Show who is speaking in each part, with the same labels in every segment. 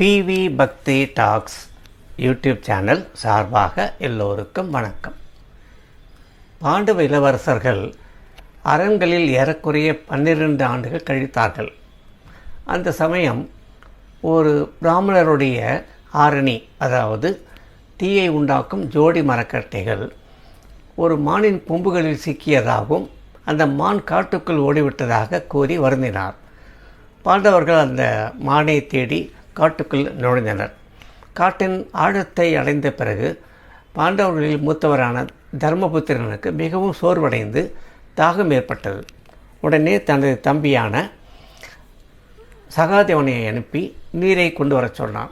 Speaker 1: PV பக்தி tax YouTube channel சார்பாக எல்லோருக்கும் வணக்கம். பாண்டவ இளவரசர்கள் அரண்களில் ஏறக்குறைய பன்னிரண்டு ஆண்டுகள் கழித்தார்கள். அந்த சமயம் ஒரு பிராமணருடைய ஆரணி அதாவது தீயை உண்டாக்கும் ஜோடி மரக்கட்டைகள் ஒரு மானின் கொம்புகளில் சிக்கியதாகவும் அந்த மான் காட்டுக்குள் ஓடிவிட்டதாக கூறி வருந்தினார். பாண்டவர்கள் அந்த மானை தேடி காட்டுக்குள் நுழைந்தனர். காட்டின் ஆழத்தை அடைந்த பிறகு பாண்டவர்களில் மூத்தவரான தர்மபுத்திரனுக்கு மிகவும் சோர்வடைந்து தாகம் ஏற்பட்டது. உடனே தனது தம்பியான சகாதேவனை அனுப்பி நீரை கொண்டு வரச் சொன்னான்.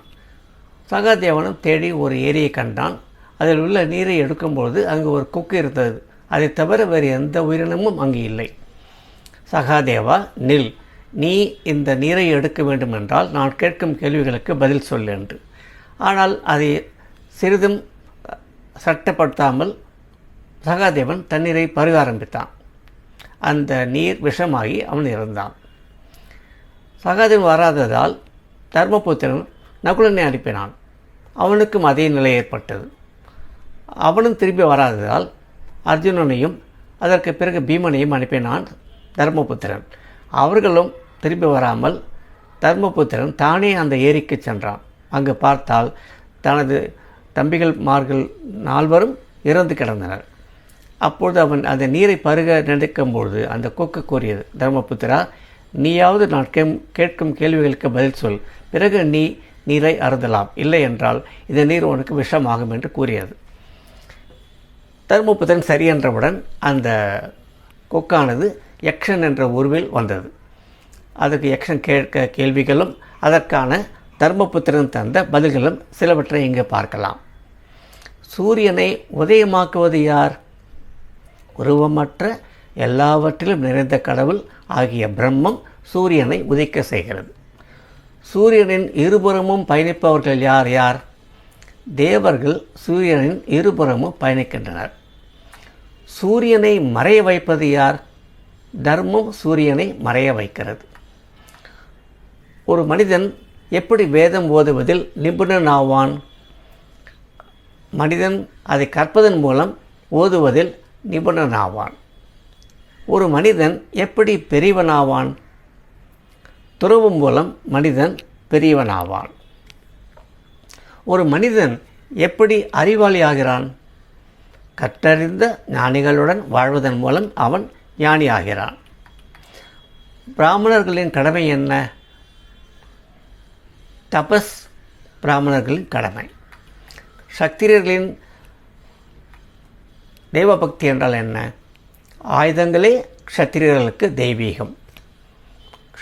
Speaker 1: சகாதேவனும் தேடி ஒரு ஏரியை கண்டான். அதில் உள்ள நீரை எடுக்கும்போது அங்கு ஒரு கொக்கு இருந்தது. அதை தவிர வேறு எந்த உயிரினமும் அங்கு இல்லை. சகாதேவா நில். நீ இந்த நீரை எடுக்க வேண்டும் என்றால் நான் கேட்கும் கேள்விகளுக்கு பதில் சொல் என்று. ஆனால் அதை சிறிதும் சட்டப்படுத்தாமல் சகாதேவன் தண்ணீரை பருக ஆரம்பித்தான் அந்த நீர் விஷமாகி அவன் இறந்தான். சகாதேவன் வராததால் தர்மபுத்திரன் நகுலனை அனுப்பினான். அவனுக்கும் அதே நிலை ஏற்பட்டது. அவனும் திரும்பி வராததால் அர்ஜுனனையும் அதற்கு பிறகு பீமனையும் அனுப்பினான் தர்மபுத்திரன். அவர்களும் திரும்பி வராமல் தர்மபுத்திரன் தானே அந்த ஏரிக்கு சென்றான். அங்கு பார்த்தால் தனது தம்பிகள் மார்கள் நால்வரும் இறந்து கிடந்தனர். அப்பொழுது அவன் அந்த நீரை பருக நினைக்கும் பொழுது அந்த கொக்கு கூறியது தர்மபுத்திரா நீயாவது நான் கே கேட்கும் கேள்விகளுக்கு பதில் சொல். பிறகு நீ நீரை அருந்தலாம். இல்லை என்றால் இந்த நீர் உனக்கு விஷமாகும் என்று கூறியது. தர்மபுத்திரன் சரி என்றவுடன் அந்த கொக்கானது யக்ஷன் என்ற உருவில் வந்தது. அதற்கு யக்ஷன் கேட்க கேள்விகளும் அதற்கான தர்மபுத்திரன் தந்த பதில்களும் சிலவற்றை இங்கு பார்க்கலாம். சூரியனை உதயமாக்குவது யார்? உருவமற்ற எல்லாவற்றிலும் நிறைந்த கடவுள் ஆகிய பிரம்மம் சூரியனை உதிக்க செய்கிறது. சூரியனின் இருபுறமும் பயணிப்பவர்கள் யார் யார்? தேவர்கள் சூரியனின் இருபுறமும் பயணிக்கின்றனர். சூரியனை மறைய வைப்பது யார்? தர்மம் சூரியனை மறைய வைக்கிறது. ஒரு மனிதன் எப்படி வேதம் ஓதுவதில் நிபுணன் ஆவான் மனிதன் அதை கற்பதன் மூலம் ஓதுவதில் நிபுணன் ஆவான் ஒரு மனிதன் எப்படி பெரியவனாவான்? துறவு மூலம் மனிதன் பெரியவனாவான். ஒரு மனிதன் எப்படி அறிவாளி ஆகிறான் கற்றறிந்த ஞானிகளுடன் வாழ்வதன் மூலம் அவன் ஞானி ஆகிறான் பிராமணர்களின் கடமை என்ன? தபஸ் பிராமணர்களின் கடமை. சத்திரியர்களின் தெய்வபக்தி என்றால் என்ன? ஆயுதங்களே க்ஷத்திரியர்களுக்கு தெய்வீகம்.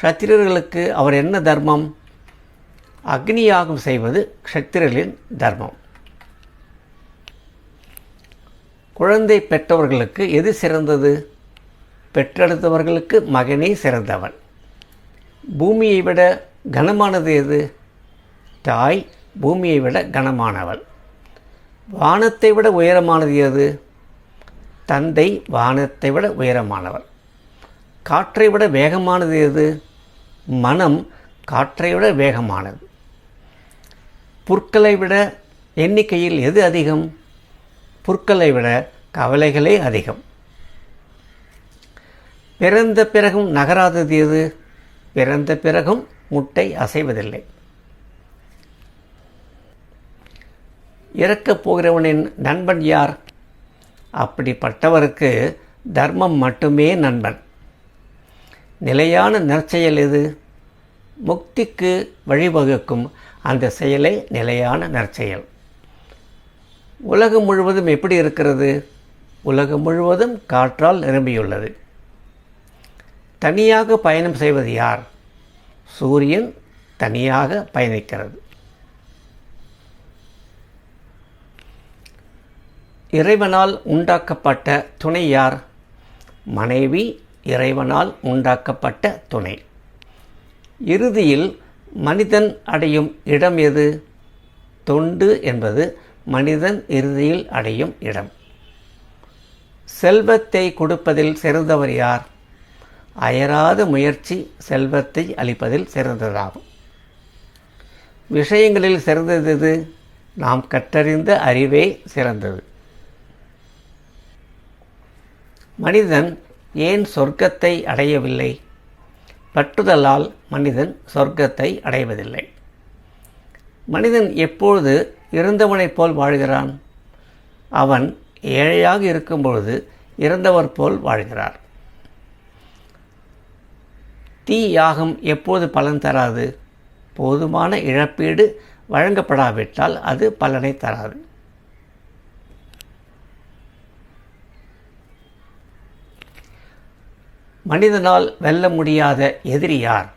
Speaker 1: க்ஷத்திரியர்களுக்கு அவர் என்ன தர்மம்? அக்னி யாகம் செய்வது க்ஷத்திரியர்களின் தர்மம். குழந்தை பெற்றவர்களுக்கு எது சிறந்தது? பெற்றெடுத்தவர்களுக்கு மகனே சிறந்தவன். பூமியை விட கனமானது எது? தாய் பூமியை விட கனமானவள். வானத்தை விட உயரமானது எது? தந்தை வானத்தை விட உயரமானவர் காற்றை விட வேகமானது எது? மனம் காற்றை விட வேகமானது. புற்களை விட எண்ணிக்கையில் எது அதிகம்? புற்களை விட கவலைகளே அதிகம். பிறந்த பிறகும் நகராதது எது? பிறந்த பிறகும் முட்டை அசைவதில்லை. இறக்கப் போகிறவனின் நண்பன் யார்? அப்படிப்பட்டவருக்கு தர்மம் மட்டுமே நண்பன். நிலையான நற்செயல் எது? முக்திக்கு வழிவகுக்கும் அந்த செயலே நிலையான நற்செயல். உலகம் முழுவதும் எப்படி இருக்கிறது? உலகம் முழுவதும் காற்றால் நிரம்பியுள்ளது. தனியாக பயணம் செய்வது யார்? சூரியன் தனியாக பயணிக்கிறது. இறைவனால் உண்டாக்கப்பட்ட துணை யார்? மனைவி இறைவனால் உண்டாக்கப்பட்ட துணை. இறுதியில் மனிதன் அடையும் இடம் எது? தொண்டு என்பது மனிதன் இறுதியில் அடையும் இடம். செல்வத்தை கொடுப்பதில் சிறந்தவர் யார்? அயராத முயற்சி செல்வத்தை அளிப்பதில் சிறந்ததாகும் விஷயங்களில் சிறந்தது நாம் கற்றறிந்த அறிவே சிறந்தது. மனிதன் ஏன் சொர்க்கத்தை அடையவில்லை? பற்றுதலால் மனிதன் சொர்க்கத்தை அடைவதில்லை. மனிதன் எப்பொழுது இறந்தவனைப் போல் வாழ்கிறான்? அவன் ஏழையாக இருக்கும்பொழுது இறந்தவர் போல் வாழ்கிறார். தீ யாகம் எப்போது பலன் தராது? போதுமான இழப்பீடு வழங்கப்படாவிட்டால் அது பலனை தராது. மனிதனால் வெல்ல முடியாத எதிரி யார்?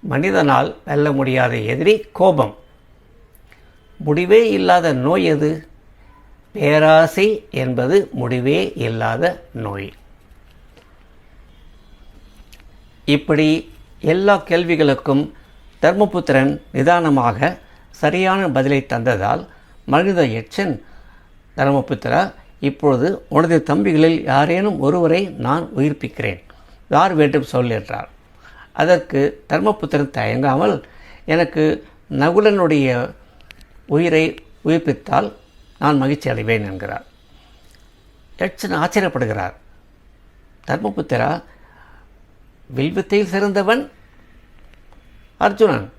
Speaker 1: மனிதனால் வெல்ல முடியாத எதிரி கோபம். முடிவே இல்லாத நோய் எது? பேராசை என்பது முடிவே இல்லாத நோய். இப்படி எல்லா கேள்விகளுக்கும் தர்மபுத்திரன் நிதானமாக சரியான பதிலை தந்ததால் மனித எச்சன் தர்மபுத்திரா இப்பொழுது உனது தம்பிகளில் யாரேனும் ஒருவரை நான் உயிர்ப்பிக்கிறேன். யார் வேண்டும் சொல் என்றார். அதற்கு தர்மபுத்திரன் தயங்காமல் எனக்கு நகுலனுடைய உயிரை உயிர்ப்பித்தால் நான் மகிழ்ச்சி அடைவேன் என்கிறார். யட்சன் ஆச்சரியப்படுகிறார். தர்மபுத்திரா வில்வித்தையில் சிறந்தவன்? அர்ஜுனன்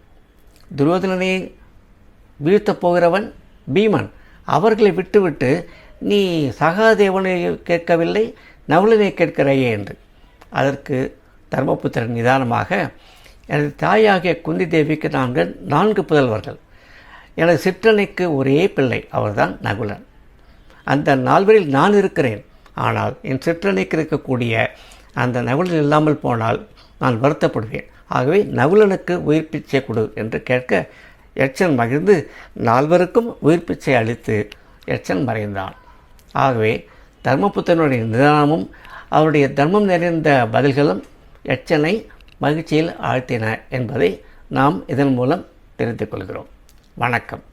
Speaker 1: துரியோதனனை வீழ்த்தப் போகிறவன்? பீமன் அவர்களை விட்டுவிட்டு நீ சகாதேவனை கேட்கவில்லை நவலனை கேட்கிறாயே என்று. அதற்கு தர்மபுத்திரன் நிதானமாக எனது தாயாகிய குந்தி தேவிக்கு நான்கு நான்கு புதல்வர்கள். எனது சிற்றனைக்கு ஒரே பிள்ளை அவர்தான் நகுலன். அந்த நால்வரில் நான் இருக்கிறேன். ஆனால் என் சிற்றனைக்கு இருக்கக்கூடிய அந்த நகுலன் இல்லாமல் போனால் நான் வருத்தப்படுவேன். ஆகவே நகுலனுக்கு உயிர் பிச்சை கொடு என்று கேட்க எச்சன் மகிழ்ந்து நால்வருக்கும் உயிர் பிச்சை அளித்து எச்சன் மறைந்தான். ஆகவே தர்மபுத்தனுடைய நிதானமும் அவருடைய தர்மம் நிறைந்த பதில்களும் எச்சனை மகிழ்ச்சியில் ஆழ்த்தின என்பதை நாம் இதன் மூலம் தெரிந்து கொள்கிறோம். வணக்கம்.